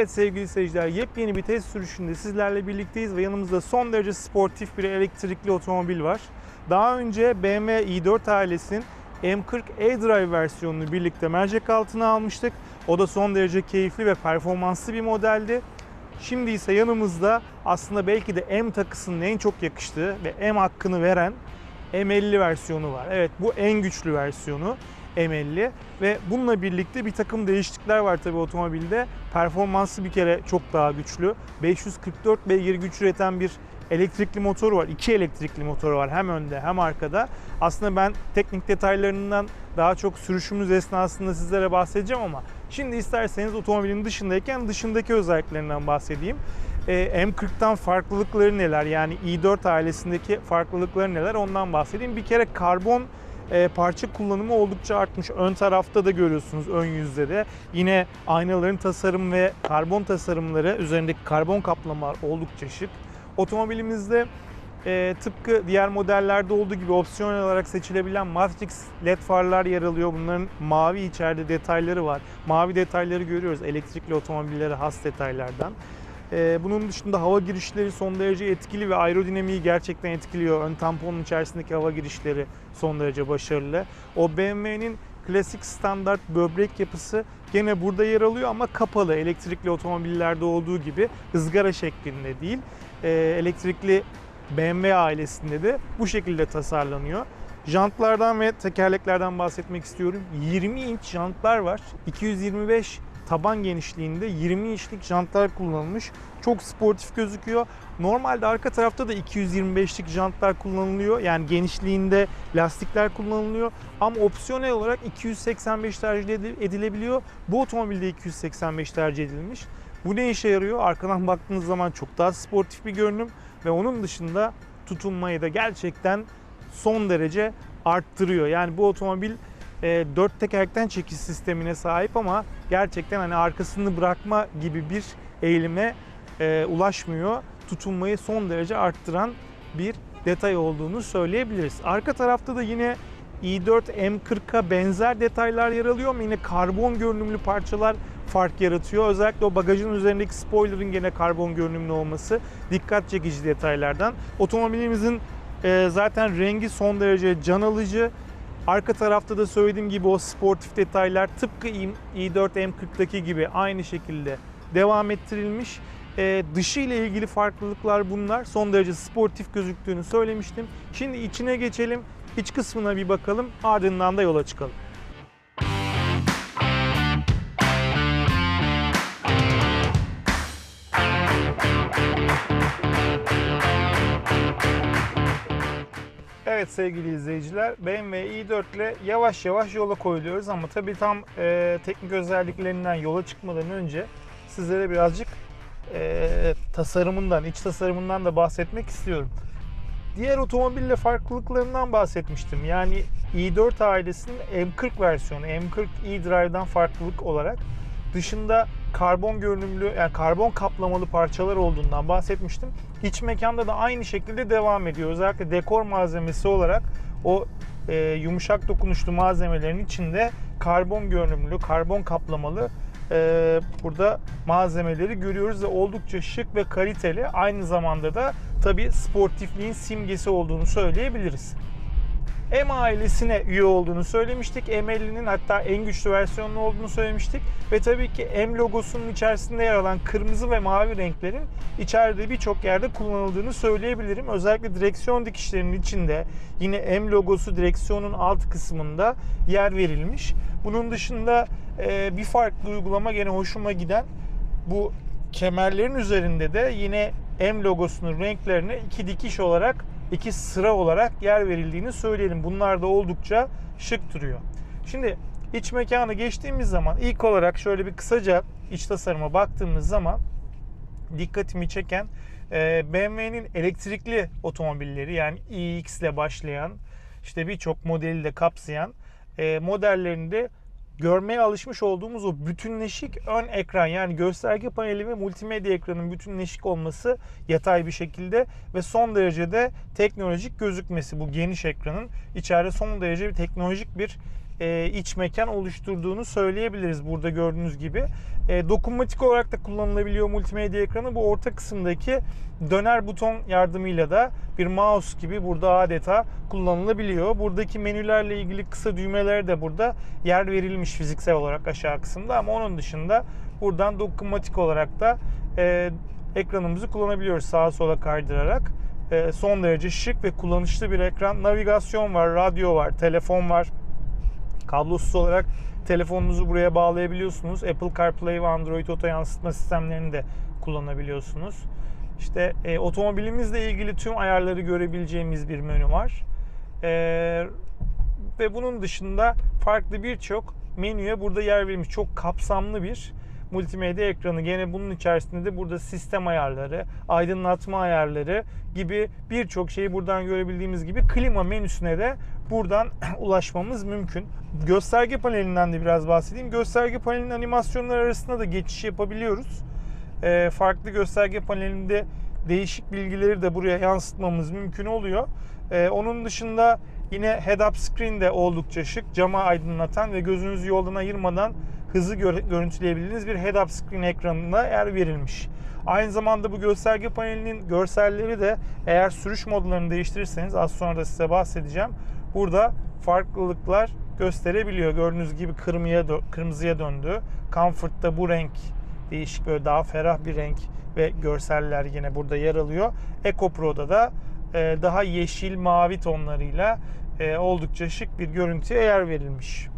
Evet sevgili seyirciler yepyeni bir test sürüşünde sizlerle birlikteyiz ve yanımızda son derece sportif bir elektrikli otomobil var. Daha önce BMW i4 ailesinin M40 e-Drive versiyonunu birlikte mercek altına almıştık. O da son derece keyifli ve performanslı bir modeldi. Şimdi ise yanımızda aslında belki de M takısının en çok yakıştığı ve M hakkını veren M50 versiyonu var. Evet bu en güçlü versiyonu M50 ve bununla birlikte bir takım değişiklikler var tabii otomobilde. Performansı bir kere çok daha güçlü. 544 beygir güç üreten bir elektrikli motoru var. İki elektrikli motoru var hem önde hem arkada. Aslında ben teknik detaylarından daha çok sürüşümüz esnasında sizlere bahsedeceğim ama şimdi isterseniz otomobilin dışındayken dışındaki özelliklerinden bahsedeyim. Ee, M40'tan farklılıkları neler? Yani i4 ailesindeki farklılıkları neler? Ondan bahsedeyim. Bir kere karbon e, parça kullanımı oldukça artmış. Ön tarafta da görüyorsunuz ön yüzde de. Yine aynaların tasarım ve karbon tasarımları üzerindeki karbon kaplamalar oldukça şık. Otomobilimizde e, tıpkı diğer modellerde olduğu gibi opsiyonel olarak seçilebilen Matrix LED farlar yer alıyor. Bunların mavi içeride detayları var. Mavi detayları görüyoruz elektrikli otomobillere has detaylardan. Ee, bunun dışında hava girişleri son derece etkili ve aerodinamiği gerçekten etkiliyor. Ön tamponun içerisindeki hava girişleri son derece başarılı. O BMW'nin klasik standart böbrek yapısı gene burada yer alıyor ama kapalı. Elektrikli otomobillerde olduğu gibi ızgara şeklinde değil. Ee, elektrikli BMW ailesinde de bu şekilde tasarlanıyor. Jantlardan ve tekerleklerden bahsetmek istiyorum. 20 inç jantlar var. 225 taban genişliğinde 20 inçlik jantlar kullanılmış. Çok sportif gözüküyor. Normalde arka tarafta da 225'lik jantlar kullanılıyor. Yani genişliğinde lastikler kullanılıyor. Ama opsiyonel olarak 285 tercih edilebiliyor. Bu otomobilde 285 tercih edilmiş. Bu ne işe yarıyor? Arkadan baktığınız zaman çok daha sportif bir görünüm ve onun dışında tutunmayı da gerçekten son derece arttırıyor. Yani bu otomobil e, dört tekerlekten çekiş sistemine sahip ama gerçekten hani arkasını bırakma gibi bir eğilime e, ulaşmıyor. Tutunmayı son derece arttıran bir detay olduğunu söyleyebiliriz. Arka tarafta da yine i4 M40'a benzer detaylar yer alıyor ama yine karbon görünümlü parçalar fark yaratıyor. Özellikle o bagajın üzerindeki spoiler'ın gene karbon görünümlü olması dikkat çekici detaylardan. Otomobilimizin e, zaten rengi son derece can alıcı. Arka tarafta da söylediğim gibi o sportif detaylar tıpkı i4 M40'daki gibi aynı şekilde devam ettirilmiş. Ee, dışı ile ilgili farklılıklar bunlar. Son derece sportif gözüktüğünü söylemiştim. Şimdi içine geçelim. İç kısmına bir bakalım. Ardından da yola çıkalım. Evet sevgili izleyiciler BMW i4 ile yavaş yavaş yola koyuluyoruz ama tabii tam e, teknik özelliklerinden yola çıkmadan önce sizlere birazcık e, tasarımından, iç tasarımından da bahsetmek istiyorum. Diğer otomobille farklılıklarından bahsetmiştim. Yani i4 ailesinin M40 versiyonu, M40 e-Drive'dan farklılık olarak dışında karbon görünümlü yani karbon kaplamalı parçalar olduğundan bahsetmiştim. İç mekanda da aynı şekilde devam ediyor. Özellikle dekor malzemesi olarak o e, yumuşak dokunuşlu malzemelerin içinde karbon görünümlü, karbon kaplamalı e, burada malzemeleri görüyoruz ve oldukça şık ve kaliteli. Aynı zamanda da tabi sportifliğin simgesi olduğunu söyleyebiliriz. M ailesine üye olduğunu söylemiştik. M50'nin hatta en güçlü versiyonu olduğunu söylemiştik. Ve tabii ki M logosunun içerisinde yer alan kırmızı ve mavi renklerin içeride birçok yerde kullanıldığını söyleyebilirim. Özellikle direksiyon dikişlerinin içinde yine M logosu direksiyonun alt kısmında yer verilmiş. Bunun dışında e, bir farklı uygulama gene hoşuma giden bu kemerlerin üzerinde de yine M logosunun renklerine iki dikiş olarak iki sıra olarak yer verildiğini söyleyelim. Bunlar da oldukça şık duruyor. Şimdi iç mekanı geçtiğimiz zaman ilk olarak şöyle bir kısaca iç tasarıma baktığımız zaman dikkatimi çeken e, BMW'nin elektrikli otomobilleri yani iX ile başlayan işte birçok modeli de kapsayan e, modellerinde görmeye alışmış olduğumuz o bütünleşik ön ekran yani gösterge paneli ve multimedya ekranın bütünleşik olması yatay bir şekilde ve son derecede teknolojik gözükmesi bu geniş ekranın içeride son derece bir teknolojik bir e, iç mekan oluşturduğunu söyleyebiliriz burada gördüğünüz gibi. E, dokunmatik olarak da kullanılabiliyor multimedya ekranı. Bu orta kısımdaki döner buton yardımıyla da bir mouse gibi burada adeta kullanılabiliyor. Buradaki menülerle ilgili kısa düğmeler de burada yer verilmiş fiziksel olarak aşağı kısımda ama onun dışında buradan dokunmatik olarak da e, ekranımızı kullanabiliyoruz sağa sola kaydırarak. E, son derece şık ve kullanışlı bir ekran. Navigasyon var, radyo var, telefon var. Kablosuz olarak telefonunuzu buraya bağlayabiliyorsunuz. Apple CarPlay ve Android Auto yansıtma sistemlerini de kullanabiliyorsunuz. İşte e, otomobilimizle ilgili tüm ayarları görebileceğimiz bir menü var. E, ve bunun dışında farklı birçok menüye burada yer verilmiş. Çok kapsamlı bir multimedya ekranı. Gene bunun içerisinde de burada sistem ayarları, aydınlatma ayarları gibi birçok şeyi buradan görebildiğimiz gibi klima menüsüne de buradan ulaşmamız mümkün. Gösterge panelinden de biraz bahsedeyim. Gösterge panelinin animasyonları arasında da geçiş yapabiliyoruz. Ee, farklı gösterge panelinde değişik bilgileri de buraya yansıtmamız mümkün oluyor. Ee, onun dışında yine head-up screen de oldukça şık. Cama aydınlatan ve gözünüzü yoldan ayırmadan hızı gör- görüntüleyebildiğiniz bir head-up screen ekranına yer verilmiş. Aynı zamanda bu gösterge panelinin görselleri de eğer sürüş modlarını değiştirirseniz az sonra da size bahsedeceğim. Burada farklılıklar gösterebiliyor. Gördüğünüz gibi kırmızıya, kırmızıya döndü. Comfort'ta bu renk değişik böyle daha ferah bir renk ve görseller yine burada yer alıyor. Eco Pro'da da e, daha yeşil mavi tonlarıyla e, oldukça şık bir görüntüye yer verilmiş.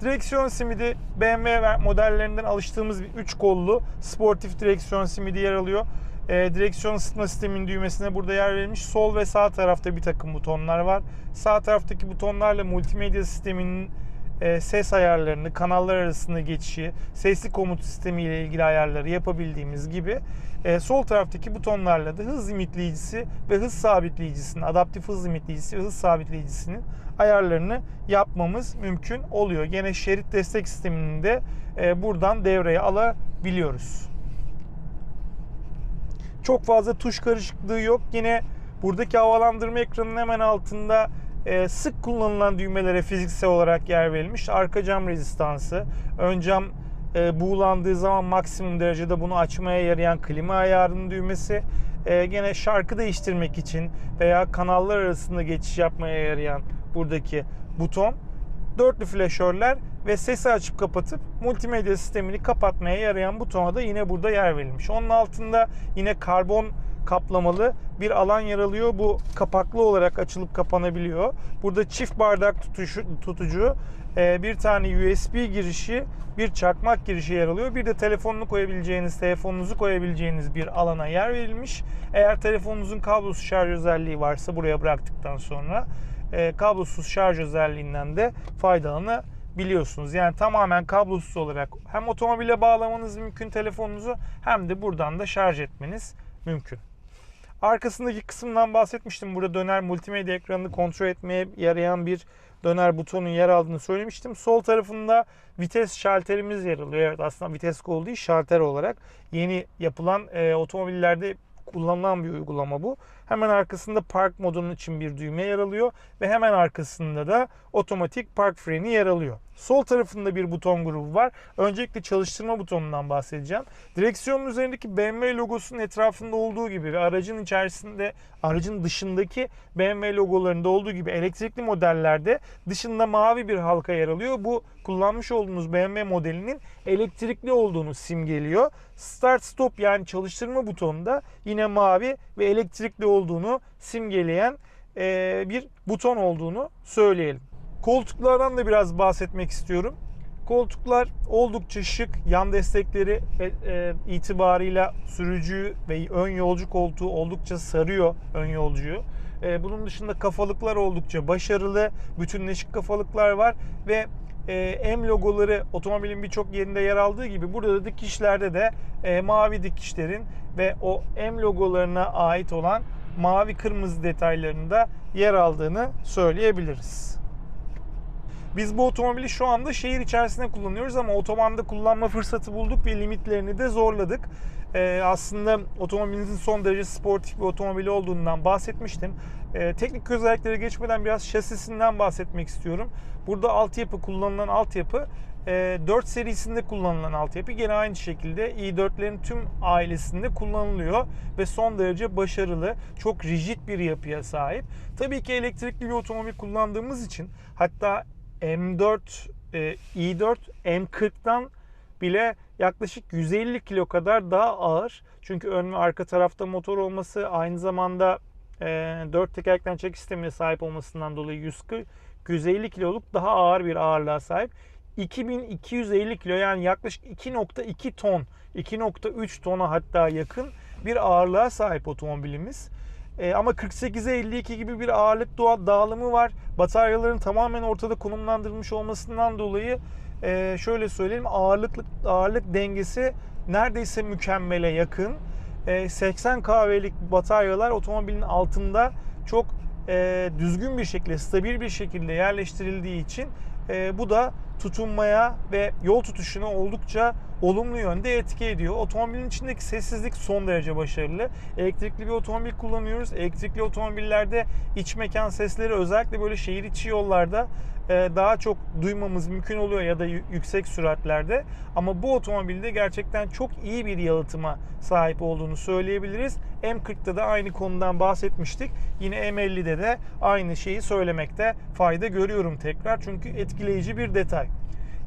Direksiyon simidi BMW modellerinden alıştığımız bir 3 kollu sportif direksiyon simidi yer alıyor. E, direksiyon ısıtma sisteminin düğmesine burada yer verilmiş. Sol ve sağ tarafta bir takım butonlar var. Sağ taraftaki butonlarla multimedya sisteminin e, ses ayarlarını, kanallar arasında geçişi, sesli komut sistemi ile ilgili ayarları yapabildiğimiz gibi e, sol taraftaki butonlarla da hız limitleyicisi ve hız sabitleyicisinin, adaptif hız limitleyicisi ve hız sabitleyicisinin ayarlarını yapmamız mümkün oluyor. Gene şerit destek sistemini de e, buradan devreye alabiliyoruz. Çok fazla tuş karışıklığı yok. Yine buradaki havalandırma ekranının hemen altında e, sık kullanılan düğmelere fiziksel olarak yer verilmiş. Arka cam rezistansı, ön cam e, buğulandığı zaman maksimum derecede bunu açmaya yarayan klima ayarının düğmesi, e, gene şarkı değiştirmek için veya kanallar arasında geçiş yapmaya yarayan buradaki buton, dörtlü flaşörler ve sesi açıp kapatıp multimedya sistemini kapatmaya yarayan butona da yine burada yer verilmiş. Onun altında yine karbon kaplamalı bir alan yer alıyor. Bu kapaklı olarak açılıp kapanabiliyor. Burada çift bardak tutuşu, tutucu, e, bir tane USB girişi, bir çakmak girişi yer alıyor. Bir de telefonunu koyabileceğiniz, telefonunuzu koyabileceğiniz bir alana yer verilmiş. Eğer telefonunuzun kablosuz şarj özelliği varsa buraya bıraktıktan sonra e, kablosuz şarj özelliğinden de faydalanabiliyorsunuz. Yani tamamen kablosuz olarak hem otomobile bağlamanız mümkün telefonunuzu hem de buradan da şarj etmeniz mümkün. Arkasındaki kısımdan bahsetmiştim. Burada döner multimedya ekranını kontrol etmeye yarayan bir döner butonun yer aldığını söylemiştim. Sol tarafında vites şalterimiz yer alıyor. Evet aslında vites kolu değil şalter olarak yeni yapılan e, otomobillerde kullanılan bir uygulama bu. Hemen arkasında park modunun için bir düğme yer alıyor ve hemen arkasında da otomatik park freni yer alıyor. Sol tarafında bir buton grubu var. Öncelikle çalıştırma butonundan bahsedeceğim. Direksiyonun üzerindeki BMW logosunun etrafında olduğu gibi ve aracın içerisinde, aracın dışındaki BMW logolarında olduğu gibi elektrikli modellerde dışında mavi bir halka yer alıyor. Bu kullanmış olduğunuz BMW modelinin elektrikli olduğunu simgeliyor. Start stop yani çalıştırma butonunda yine mavi ve elektrikli olduğunu simgeleyen e, bir buton olduğunu söyleyelim. Koltuklardan da biraz bahsetmek istiyorum. Koltuklar oldukça şık. Yan destekleri e, e, itibarıyla sürücü ve ön yolcu koltuğu oldukça sarıyor ön yolcuyu. Bunun dışında kafalıklar oldukça başarılı. Bütünleşik kafalıklar var ve M logoları otomobilin birçok yerinde yer aldığı gibi burada da dikişlerde de mavi dikişlerin ve o M logolarına ait olan mavi kırmızı detaylarında yer aldığını söyleyebiliriz. Biz bu otomobili şu anda şehir içerisinde kullanıyoruz ama otobanda kullanma fırsatı bulduk ve limitlerini de zorladık. e, aslında otomobilinizin son derece sportif bir otomobil olduğundan bahsetmiştim. E, teknik özelliklere geçmeden biraz şasisinden bahsetmek istiyorum. Burada altyapı kullanılan altyapı 4 serisinde kullanılan altyapı gene aynı şekilde i4'lerin tüm ailesinde kullanılıyor ve son derece başarılı, çok rigid bir yapıya sahip. Tabii ki elektrikli bir otomobil kullandığımız için hatta M4, e, i4 M40'dan bile yaklaşık 150 kilo kadar daha ağır. Çünkü ön ve arka tarafta motor olması aynı zamanda e, 4 tekerlekten çekiş sistemine sahip olmasından dolayı 140 150 kiloluk daha ağır bir ağırlığa sahip. 2250 kilo yani yaklaşık 2.2 ton, 2.3 tona hatta yakın bir ağırlığa sahip otomobilimiz. E, ama 48'e 52 gibi bir ağırlık dağılımı var. Bataryaların tamamen ortada konumlandırılmış olmasından dolayı e, şöyle söyleyeyim ağırlık ağırlık dengesi neredeyse mükemmele yakın. E, 80 kahvelik bataryalar otomobilin altında çok e, düzgün bir şekilde, stabil bir şekilde yerleştirildiği için e, bu da tutunmaya ve yol tutuşuna oldukça olumlu yönde etki ediyor. Otomobilin içindeki sessizlik son derece başarılı. Elektrikli bir otomobil kullanıyoruz. Elektrikli otomobillerde iç mekan sesleri özellikle böyle şehir içi yollarda e, daha çok duymamız mümkün oluyor ya da yüksek süratlerde. Ama bu otomobilde gerçekten çok iyi bir yalıtıma sahip olduğunu söyleyebiliriz. M40'da da aynı konudan bahsetmiştik. Yine M50'de de aynı şeyi söylemekte fayda görüyorum tekrar. Çünkü etkileyici bir detay.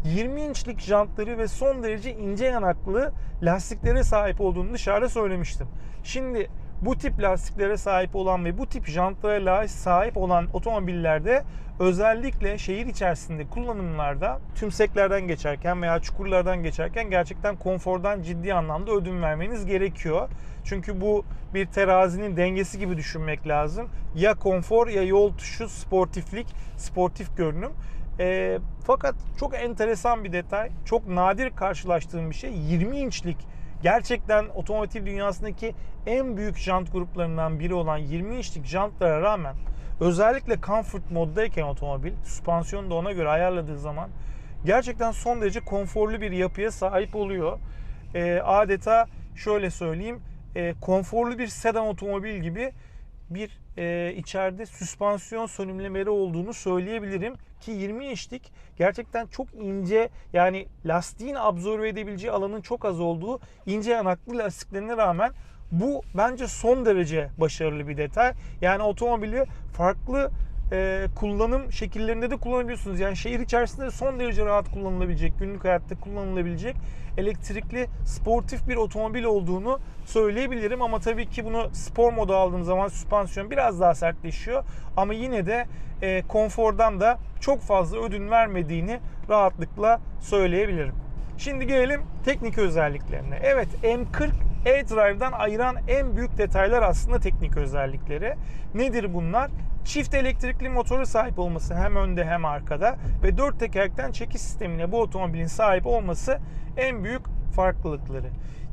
20 inçlik jantları ve son derece ince yanaklı lastiklere sahip olduğunu dışarıda söylemiştim. Şimdi bu tip lastiklere sahip olan ve bu tip jantlara sahip olan otomobillerde özellikle şehir içerisinde kullanımlarda tümseklerden geçerken veya çukurlardan geçerken gerçekten konfordan ciddi anlamda ödün vermeniz gerekiyor. Çünkü bu bir terazinin dengesi gibi düşünmek lazım. Ya konfor ya yol tuşu sportiflik, sportif görünüm. E, fakat çok enteresan bir detay, çok nadir karşılaştığım bir şey. 20 inçlik gerçekten otomotiv dünyasındaki en büyük jant gruplarından biri olan 20 inçlik jantlara rağmen özellikle comfort moddayken otomobil, süspansiyonu da ona göre ayarladığı zaman gerçekten son derece konforlu bir yapıya sahip oluyor. E, adeta şöyle söyleyeyim, e, konforlu bir sedan otomobil gibi bir e, içeride süspansiyon sönümlemeleri olduğunu söyleyebilirim ki 20 inçlik gerçekten çok ince yani lastiğin absorbe edebileceği alanın çok az olduğu ince yanaklı lastiklerine rağmen bu bence son derece başarılı bir detay. Yani otomobili farklı e, kullanım şekillerinde de kullanabiliyorsunuz. Yani şehir içerisinde de son derece rahat kullanılabilecek, günlük hayatta kullanılabilecek elektrikli sportif bir otomobil olduğunu söyleyebilirim. Ama tabii ki bunu spor moda aldığım zaman süspansiyon biraz daha sertleşiyor. Ama yine de e, konfordan da çok fazla ödün vermediğini rahatlıkla söyleyebilirim. Şimdi gelelim teknik özelliklerine. Evet M40 e-Drive'dan ayıran en büyük detaylar aslında teknik özellikleri. Nedir bunlar? Çift elektrikli motoru sahip olması hem önde hem arkada ve dört tekerlekten çekiş sistemine bu otomobilin sahip olması en büyük farklılıkları.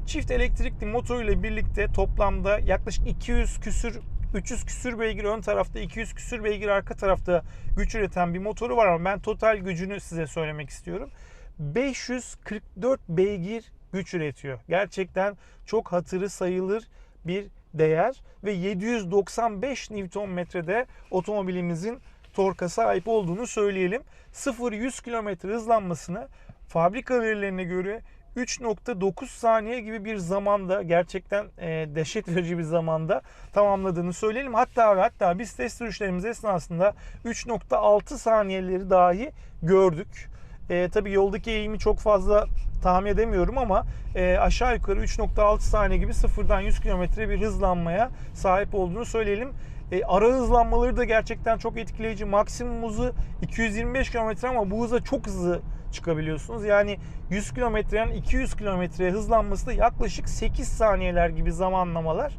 Çift elektrikli motoruyla birlikte toplamda yaklaşık 200 küsür 300 küsür beygir ön tarafta 200 küsür beygir arka tarafta güç üreten bir motoru var ama ben total gücünü size söylemek istiyorum. 544 beygir güç üretiyor. Gerçekten çok hatırı sayılır bir değer ve 795 Nm'de otomobilimizin torka sahip olduğunu söyleyelim. 0-100 km hızlanmasını fabrika verilerine göre 3.9 saniye gibi bir zamanda gerçekten e, dehşet verici bir zamanda tamamladığını söyleyelim. Hatta hatta biz test sürüşlerimiz esnasında 3.6 saniyeleri dahi gördük. E, tabii yoldaki eğimi çok fazla tahmin edemiyorum ama e, aşağı yukarı 3.6 saniye gibi sıfırdan 100 km bir hızlanmaya sahip olduğunu söyleyelim. E, ara hızlanmaları da gerçekten çok etkileyici. Maksimum hızı 225 km ama bu hıza çok hızlı çıkabiliyorsunuz. Yani 100 kilometrenin 200 kilometreye hızlanması da yaklaşık 8 saniyeler gibi zamanlamalar.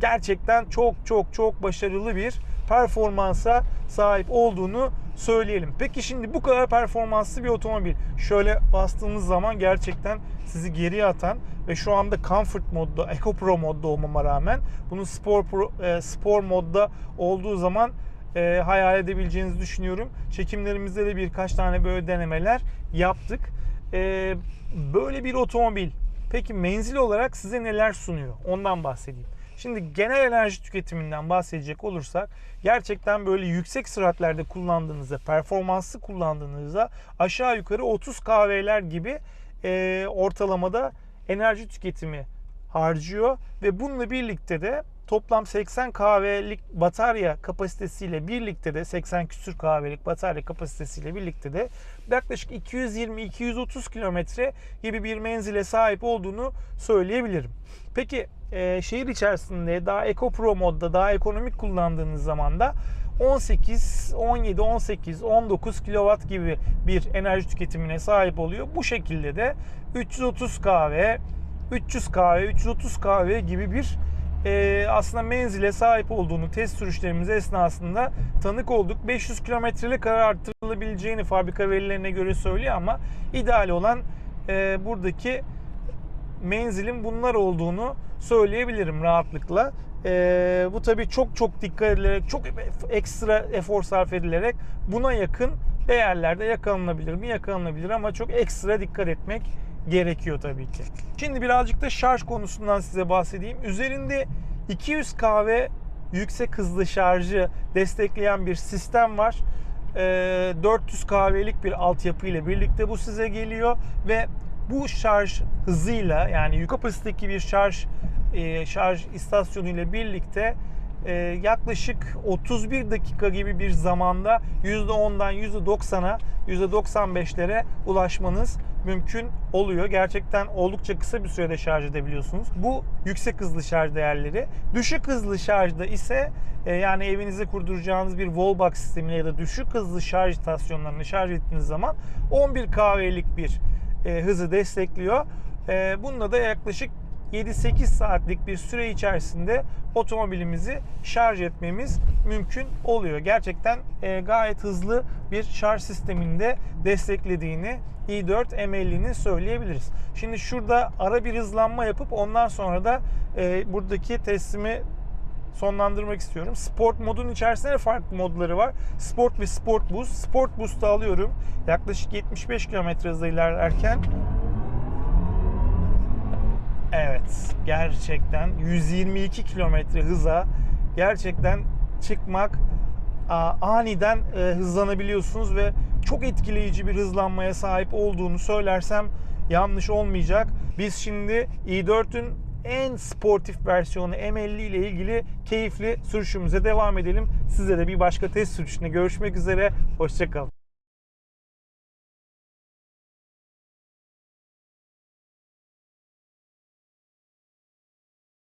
Gerçekten çok çok çok başarılı bir performansa sahip olduğunu söyleyelim. Peki şimdi bu kadar performanslı bir otomobil şöyle bastığınız zaman gerçekten sizi geriye atan ve şu anda Comfort modda, Eco Pro modda olmama rağmen bunun Spor Pro, e, Spor modda olduğu zaman e, hayal edebileceğinizi düşünüyorum. Çekimlerimizde de birkaç tane böyle denemeler yaptık. E, böyle bir otomobil Peki menzil olarak size neler sunuyor? Ondan bahsedeyim. Şimdi genel enerji tüketiminden bahsedecek olursak gerçekten böyle yüksek süratlerde kullandığınızda, performanslı kullandığınızda aşağı yukarı 30 kahveler gibi e, ortalamada enerji tüketimi harcıyor. Ve bununla birlikte de toplam 80 kahvelik batarya kapasitesiyle birlikte de 80 küsür kahvelik batarya kapasitesiyle birlikte de yaklaşık 220-230 kilometre gibi bir menzile sahip olduğunu söyleyebilirim. Peki e, şehir içerisinde daha Eco Pro modda daha ekonomik kullandığınız zaman da 18, 17, 18, 19 kW gibi bir enerji tüketimine sahip oluyor. Bu şekilde de 330 kahve, 300 kahve, 330 kahve gibi bir e, aslında menzile sahip olduğunu test sürüşlerimiz esnasında tanık olduk. 500 kilometrelik kadar arttırılabileceğini fabrika verilerine göre söylüyor ama ideal olan e, buradaki menzilin bunlar olduğunu söyleyebilirim rahatlıkla. Ee, bu tabii çok çok dikkat edilerek, çok ekstra efor sarf edilerek buna yakın değerlerde yakalanabilir mi? Yakalanabilir ama çok ekstra dikkat etmek gerekiyor tabii ki. Şimdi birazcık da şarj konusundan size bahsedeyim. Üzerinde 200 kahve yüksek hızlı şarjı destekleyen bir sistem var. Ee, 400 kahvelik bir altyapı ile birlikte bu size geliyor ve bu şarj hızıyla yani yük kapasitedeki bir şarj e, şarj istasyonu ile birlikte e, yaklaşık 31 dakika gibi bir zamanda %10'dan %90'a %95'lere ulaşmanız mümkün oluyor. Gerçekten oldukça kısa bir sürede şarj edebiliyorsunuz. Bu yüksek hızlı şarj değerleri. Düşük hızlı şarjda ise e, yani evinize kurduracağınız bir wallbox sistemine ya da düşük hızlı şarj istasyonlarını şarj ettiğiniz zaman 11 kahvelik bir e, hızı destekliyor. E, bununla da yaklaşık 7-8 saatlik bir süre içerisinde otomobilimizi şarj etmemiz mümkün oluyor. Gerçekten e, gayet hızlı bir şarj sisteminde desteklediğini i4 M50'nin söyleyebiliriz. Şimdi şurada ara bir hızlanma yapıp ondan sonra da e, buradaki teslimi sonlandırmak istiyorum. Sport modun içerisinde de farklı modları var. Sport ve Sport Boost. Sport Boost'u alıyorum. Yaklaşık 75 km hızla ilerlerken gerçekten 122 kilometre hıza gerçekten çıkmak aniden e, hızlanabiliyorsunuz ve çok etkileyici bir hızlanmaya sahip olduğunu söylersem yanlış olmayacak. Biz şimdi i4'ün en sportif versiyonu M50 ile ilgili keyifli sürüşümüze devam edelim. Size de bir başka test sürüşünde görüşmek üzere. Hoşçakalın.